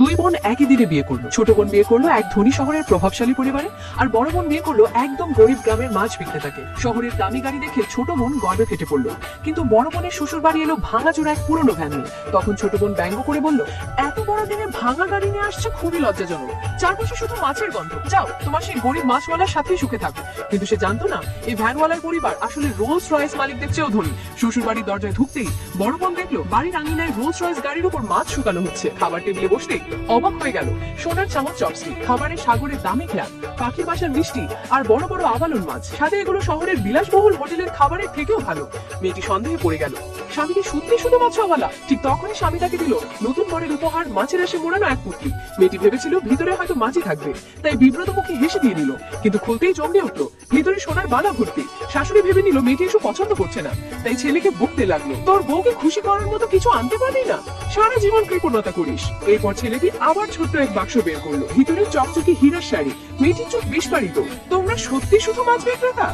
দুই বোন একই দিনে বিয়ে করল। ছোট বোন বিয়ে করল এক ধনী শহরের প্রভাবশালী পরিবারে, আর বড় বোন বিয়ে করল একদম গরিব গ্রামের মাছ বিক্রেতাকে। শহরের দামি গাড়ি দেখে ছোট বোন গর্বে ফেটে পড়ল। কিন্তু বড় বোনের শ্বশুর বাড়ি এলো ভাঙা চোরা এক পুরনো ভ্যান তখন ছোট বোন ব্যঙ্গ করে বলল, এত বড় দিনে ভাঙা গাড়ি নিয়ে আসছে খুবই লজ্জাজনক। চারপাশে শুধু মাছের গন্ধ। যাও, তোমার সেই গরিব মাছওয়ালার সাথেই সুখে থাকো। কিন্তু সে জানতো না, এই ভ্যানওয়ালার পরিবার আসলে রোলস রয়েস মালিকদের চেয়েও ধনী। শ্বশুর বাড়ির দরজায় ঢুকতেই বড় বোন দেখল বাড়ির আঙিনায় রোলস রয়েস গাড়ির উপর মাছ শুকানো হচ্ছে। খাবার টেবিলে বসতেই অবাক হয়ে গেল। সোনার চামচ চপস্টিক খাবারের সাগরের দামি খেয়াল পাখির বাসার মিষ্টি, আর বড় বড় আবালন মাছ। সাথে এগুলো শহরের বিলাসবহুল হোটেলের খাবারের থেকেও ভালো। মেয়েটি সন্দেহে পড়ে গেল। স্বামীকে সত্যি শুধু মাছওয়ালা ঠিক তখনই স্বামী তাকে দিল নতুন বরের উপহার, মাছের এসে মোড়ানো এক পুটলি মেয়েটি ভেবেছিল ভিতরে হয়তো মাছই থাকবে, তাই বিব্রত মুখে হেসে দিয়ে নিল, কিন্তু খুলতেই চমকে উঠল ভিতরে সোনার বালা ভর্তি। শাশুড়ি ভেবে নিল মেয়েটি এসব পছন্দ করছে না, তাই ছেলেকে বকতে লাগল, তোর বউকে খুশি করার মতো কিছু আনতে পারবি না? সারা জীবন কৃপণতা করিস। এরপর ছেলেটি আবার ছোট্ট এক বাক্স বের করল, ভিতরে চকচকে হীরার শাড়ি, মেয়েটির চোখ বিস্ফারিত, তোমরা সত্যি শুধু মাছ বিক্রেতা?